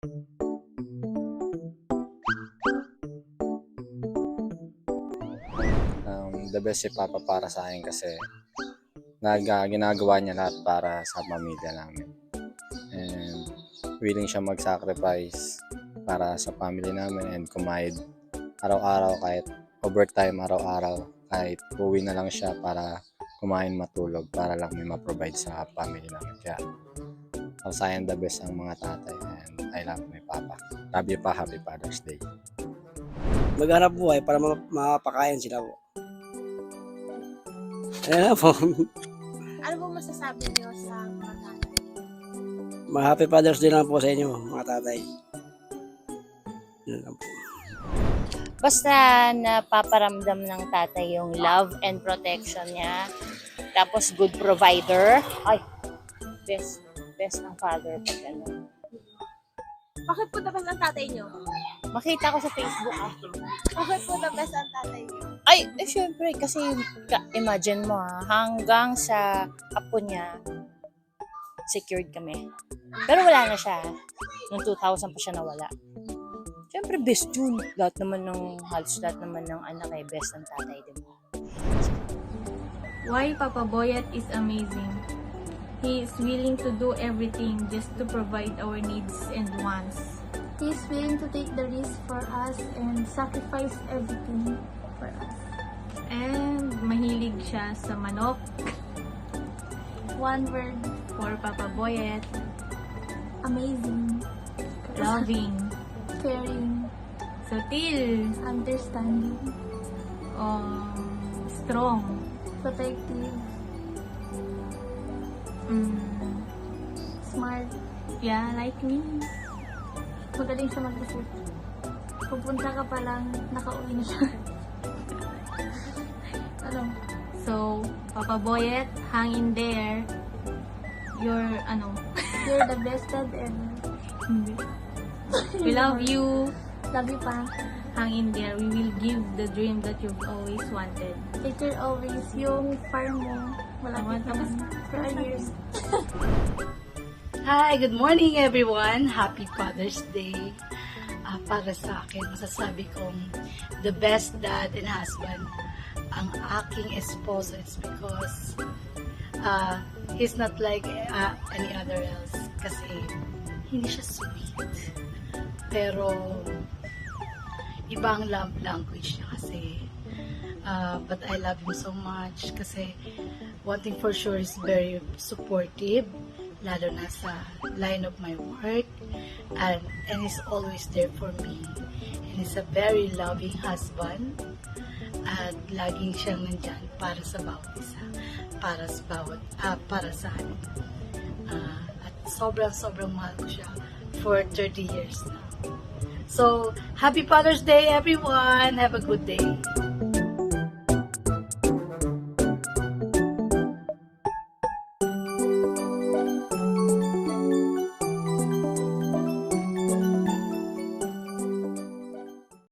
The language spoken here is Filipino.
Um, the best si Papa para sa akin kasi nag, ah, ginagawa niya lahat para sa pamilya namin. And willing siya mag-sacrifice para sa family namin and kumayad araw-araw kahit overtime araw-araw kahit uwi na lang siya para kumain matulog para lang may ma-provide sa family namin. Kaya para sa akin the best ang mga tatay and I love my papa. Love you pa, happy Father's Day. maghanap buhay para ma- mapakain sila po. Ayan na po. Ano po masasabi niyo sa mga tatay? Ma-happy Father's Day lang po sa inyo, mga tatay. Yun lang po. Basta napaparamdam ng tatay yung love and protection niya. Tapos good provider. Ay, best, best ang father pag ano. Bakit po the best ang tatay niyo? Makita ko sa Facebook ah. Bakit po the best ang tatay niyo? Ay, eh, syempre, kasi ka- imagine mo ha, hanggang sa apo niya, secured kami. Pero wala na siya. Noong 2000 pa siya nawala. Syempre, best yun. Lahat naman ng, halos lahat naman ng anak ay best ng tatay, di ba? Why Papa Boyet is amazing. He is willing to do everything just to provide our needs and wants. He is willing to take the risk for us and sacrifice everything for us. And mahilig siya sa manok One word, for Papa Boyet. amazing, Loving. caring, Sutil. understanding, Um, strong. protective, Mm, smart, yeah, like me. magaling siya mag-isip. Pupunta ka pa lang, nakauwi na siya. ano, So, Papa Boyet, hang in there. You're, ano, you're the best dad ever. hindi. We love you. Love you pa. Hang in there. We will give the dream that you've always wanted. Care always. Yung farm mo, malapit naman. For years. Hi, good morning everyone. Happy Father's Day. Ah, para sa akin, masasabi kong the best dad and husband ang aking esposo. It's because uh, he's not like uh, any other else. Kasi hindi siya sweet. Pero ibang love language niya kasi uh, but I love him so much kasi one thing for sure is very supportive lalo na sa line of my work and, and he's always there for me. And he's a very loving husband at laging siyang nandyan para sa bawat isa para sa bawat ah, para sa akin. Ah, at sobrang sobrang mahal ko siya for 30 years na so happy Father's Day everyone. Have a good day